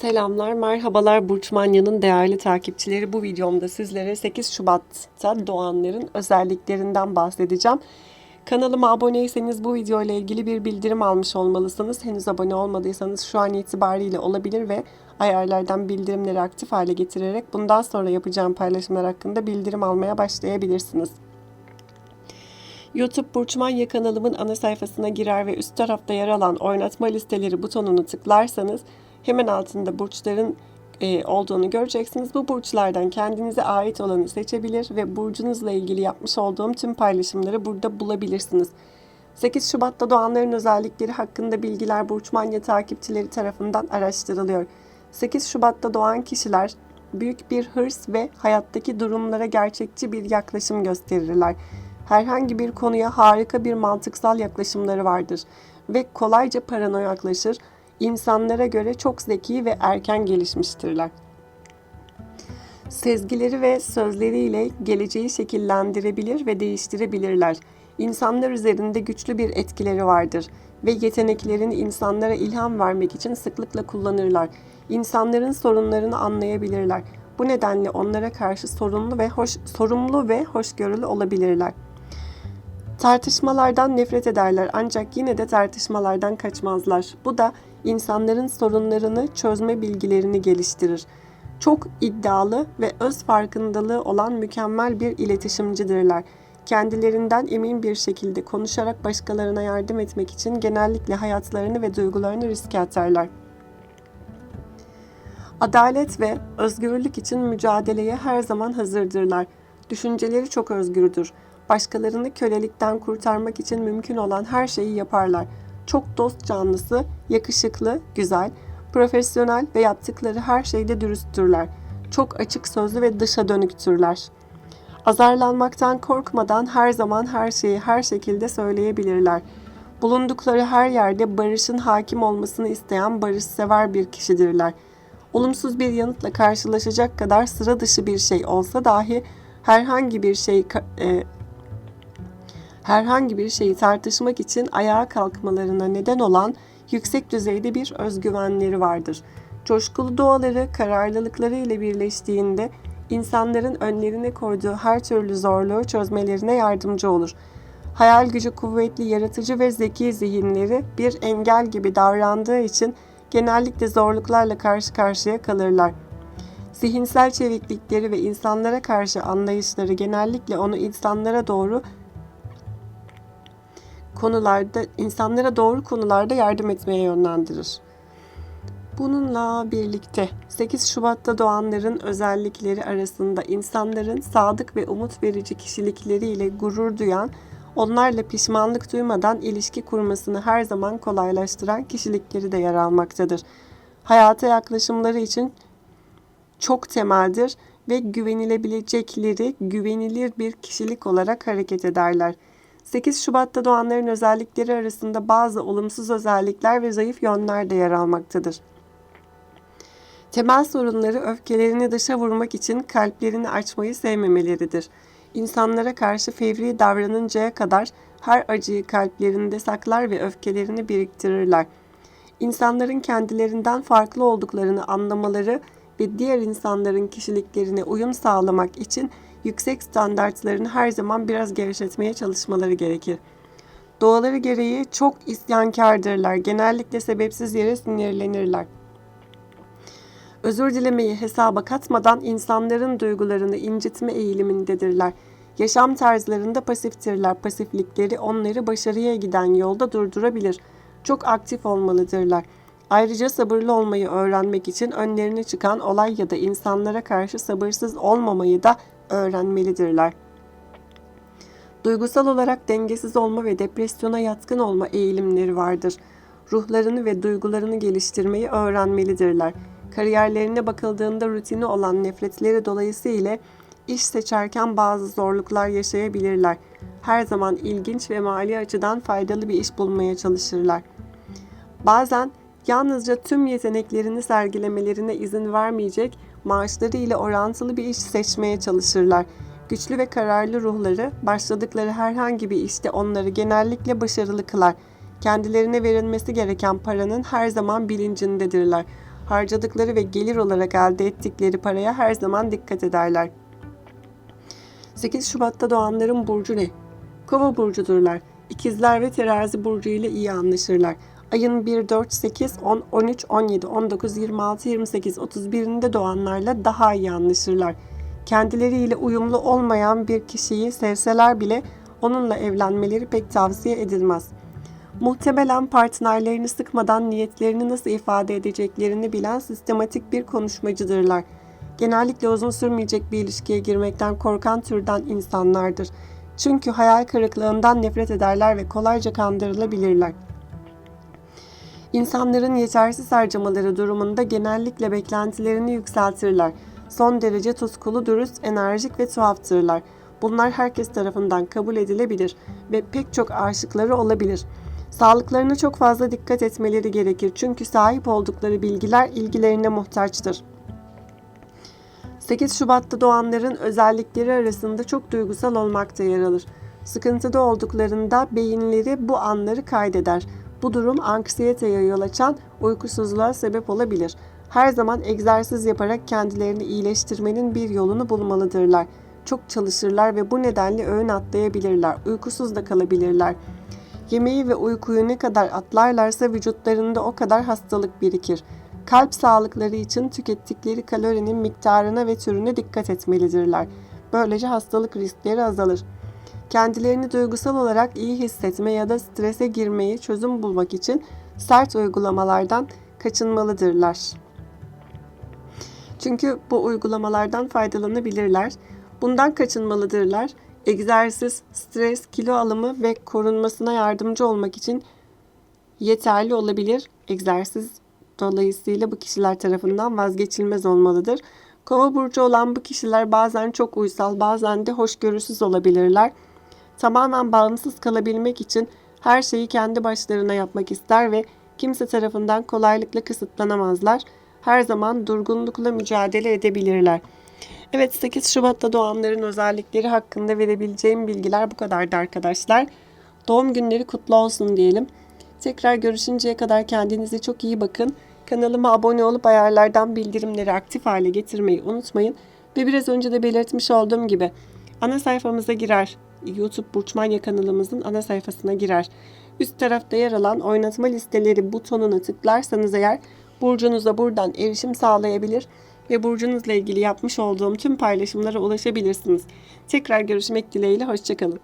Selamlar, merhabalar Burç Manya'nın değerli takipçileri. Bu videomda sizlere 8 Şubat'ta doğanların özelliklerinden bahsedeceğim. Kanalıma aboneyseniz bu video ile ilgili bir bildirim almış olmalısınız. Henüz abone olmadıysanız şu an itibariyle olabilir ve ayarlardan bildirimleri aktif hale getirerek bundan sonra yapacağım paylaşımlar hakkında bildirim almaya başlayabilirsiniz. YouTube Burç Manya kanalımın ana sayfasına girer ve üst tarafta yer alan oynatma listeleri butonunu tıklarsanız hemen altında burçların e, olduğunu göreceksiniz. Bu burçlardan kendinize ait olanı seçebilir ve burcunuzla ilgili yapmış olduğum tüm paylaşımları burada bulabilirsiniz. 8 Şubat'ta doğanların özellikleri hakkında bilgiler Burç Manya takipçileri tarafından araştırılıyor. 8 Şubat'ta doğan kişiler büyük bir hırs ve hayattaki durumlara gerçekçi bir yaklaşım gösterirler. Herhangi bir konuya harika bir mantıksal yaklaşımları vardır ve kolayca paranoyaklaşır. İnsanlara göre çok zeki ve erken gelişmiştirler. Sezgileri ve sözleriyle geleceği şekillendirebilir ve değiştirebilirler. İnsanlar üzerinde güçlü bir etkileri vardır ve yeteneklerini insanlara ilham vermek için sıklıkla kullanırlar. İnsanların sorunlarını anlayabilirler. Bu nedenle onlara karşı sorumlu ve hoş sorumlu ve hoşgörülü olabilirler. Tartışmalardan nefret ederler ancak yine de tartışmalardan kaçmazlar. Bu da insanların sorunlarını çözme bilgilerini geliştirir. Çok iddialı ve öz farkındalığı olan mükemmel bir iletişimcidirler. Kendilerinden emin bir şekilde konuşarak başkalarına yardım etmek için genellikle hayatlarını ve duygularını riske atarlar. Adalet ve özgürlük için mücadeleye her zaman hazırdırlar. Düşünceleri çok özgürdür. Başkalarını kölelikten kurtarmak için mümkün olan her şeyi yaparlar. Çok dost canlısı, yakışıklı, güzel, profesyonel ve yaptıkları her şeyde dürüsttürler. Çok açık sözlü ve dışa dönüktürler. Azarlanmaktan korkmadan her zaman her şeyi her şekilde söyleyebilirler. Bulundukları her yerde barışın hakim olmasını isteyen barışsever bir kişidirler. Olumsuz bir yanıtla karşılaşacak kadar sıra dışı bir şey olsa dahi herhangi bir şey e, herhangi bir şeyi tartışmak için ayağa kalkmalarına neden olan yüksek düzeyde bir özgüvenleri vardır. Coşkulu doğaları kararlılıkları ile birleştiğinde insanların önlerine koyduğu her türlü zorluğu çözmelerine yardımcı olur. Hayal gücü kuvvetli, yaratıcı ve zeki zihinleri bir engel gibi davrandığı için genellikle zorluklarla karşı karşıya kalırlar. Zihinsel çeviklikleri ve insanlara karşı anlayışları genellikle onu insanlara doğru konularda insanlara doğru konularda yardım etmeye yönlendirir. Bununla birlikte 8 Şubat'ta doğanların özellikleri arasında insanların sadık ve umut verici kişilikleriyle gurur duyan, onlarla pişmanlık duymadan ilişki kurmasını her zaman kolaylaştıran kişilikleri de yer almaktadır. Hayata yaklaşımları için çok temeldir ve güvenilebilecekleri güvenilir bir kişilik olarak hareket ederler. 8 Şubat'ta doğanların özellikleri arasında bazı olumsuz özellikler ve zayıf yönler de yer almaktadır. Temel sorunları öfkelerini dışa vurmak için kalplerini açmayı sevmemeleridir. İnsanlara karşı fevri davranıncaya kadar her acıyı kalplerinde saklar ve öfkelerini biriktirirler. İnsanların kendilerinden farklı olduklarını anlamaları ve diğer insanların kişiliklerine uyum sağlamak için yüksek standartlarını her zaman biraz gevşetmeye çalışmaları gerekir. Doğaları gereği çok isyankardırlar. Genellikle sebepsiz yere sinirlenirler. Özür dilemeyi hesaba katmadan insanların duygularını incitme eğilimindedirler. Yaşam tarzlarında pasiftirler. Pasiflikleri onları başarıya giden yolda durdurabilir. Çok aktif olmalıdırlar. Ayrıca sabırlı olmayı öğrenmek için önlerine çıkan olay ya da insanlara karşı sabırsız olmamayı da öğrenmelidirler. Duygusal olarak dengesiz olma ve depresyona yatkın olma eğilimleri vardır. Ruhlarını ve duygularını geliştirmeyi öğrenmelidirler. Kariyerlerine bakıldığında rutini olan nefretleri dolayısıyla iş seçerken bazı zorluklar yaşayabilirler. Her zaman ilginç ve mali açıdan faydalı bir iş bulmaya çalışırlar. Bazen yalnızca tüm yeteneklerini sergilemelerine izin vermeyecek maaşları ile orantılı bir iş seçmeye çalışırlar. Güçlü ve kararlı ruhları başladıkları herhangi bir işte onları genellikle başarılı kılar. Kendilerine verilmesi gereken paranın her zaman bilincindedirler. harcadıkları ve gelir olarak elde ettikleri paraya her zaman dikkat ederler. 8 Şubat'ta doğanların burcu ne? Kova burcudurlar. İkizler ve terazi burcu ile iyi anlaşırlar. Ayın 1, 4, 8, 10, 13, 17, 19, 26, 28, 31'inde doğanlarla daha iyi anlaşırlar. Kendileriyle uyumlu olmayan bir kişiyi sevseler bile onunla evlenmeleri pek tavsiye edilmez. Muhtemelen partnerlerini sıkmadan niyetlerini nasıl ifade edeceklerini bilen sistematik bir konuşmacıdırlar. Genellikle uzun sürmeyecek bir ilişkiye girmekten korkan türden insanlardır. Çünkü hayal kırıklığından nefret ederler ve kolayca kandırılabilirler. İnsanların yetersiz harcamaları durumunda genellikle beklentilerini yükseltirler. Son derece tutkulu, dürüst, enerjik ve tuhaftırlar. Bunlar herkes tarafından kabul edilebilir ve pek çok aşıkları olabilir. Sağlıklarına çok fazla dikkat etmeleri gerekir çünkü sahip oldukları bilgiler ilgilerine muhtaçtır. 8 Şubat'ta doğanların özellikleri arasında çok duygusal olmakta yer alır. Sıkıntıda olduklarında beyinleri bu anları kaydeder. Bu durum anksiyeteye yol açan uykusuzluğa sebep olabilir. Her zaman egzersiz yaparak kendilerini iyileştirmenin bir yolunu bulmalıdırlar. Çok çalışırlar ve bu nedenle öğün atlayabilirler. Uykusuz da kalabilirler. Yemeği ve uykuyu ne kadar atlarlarsa vücutlarında o kadar hastalık birikir. Kalp sağlıkları için tükettikleri kalorinin miktarına ve türüne dikkat etmelidirler. Böylece hastalık riskleri azalır. Kendilerini duygusal olarak iyi hissetme ya da strese girmeyi çözüm bulmak için sert uygulamalardan kaçınmalıdırlar. Çünkü bu uygulamalardan faydalanabilirler. Bundan kaçınmalıdırlar. Egzersiz, stres, kilo alımı ve korunmasına yardımcı olmak için yeterli olabilir. Egzersiz dolayısıyla bu kişiler tarafından vazgeçilmez olmalıdır. Kova burcu olan bu kişiler bazen çok uysal, bazen de hoşgörüsüz olabilirler. Tamamen bağımsız kalabilmek için her şeyi kendi başlarına yapmak ister ve kimse tarafından kolaylıkla kısıtlanamazlar. Her zaman durgunlukla mücadele edebilirler. Evet 8 Şubat'ta doğanların özellikleri hakkında verebileceğim bilgiler bu kadardı arkadaşlar. Doğum günleri kutlu olsun diyelim. Tekrar görüşünceye kadar kendinize çok iyi bakın. Kanalıma abone olup ayarlardan bildirimleri aktif hale getirmeyi unutmayın. Ve biraz önce de belirtmiş olduğum gibi ana sayfamıza girer. YouTube Burçmanya kanalımızın ana sayfasına girer. Üst tarafta yer alan oynatma listeleri butonuna tıklarsanız eğer burcunuza buradan erişim sağlayabilir ve burcunuzla ilgili yapmış olduğum tüm paylaşımlara ulaşabilirsiniz. Tekrar görüşmek dileğiyle, hoşçakalın.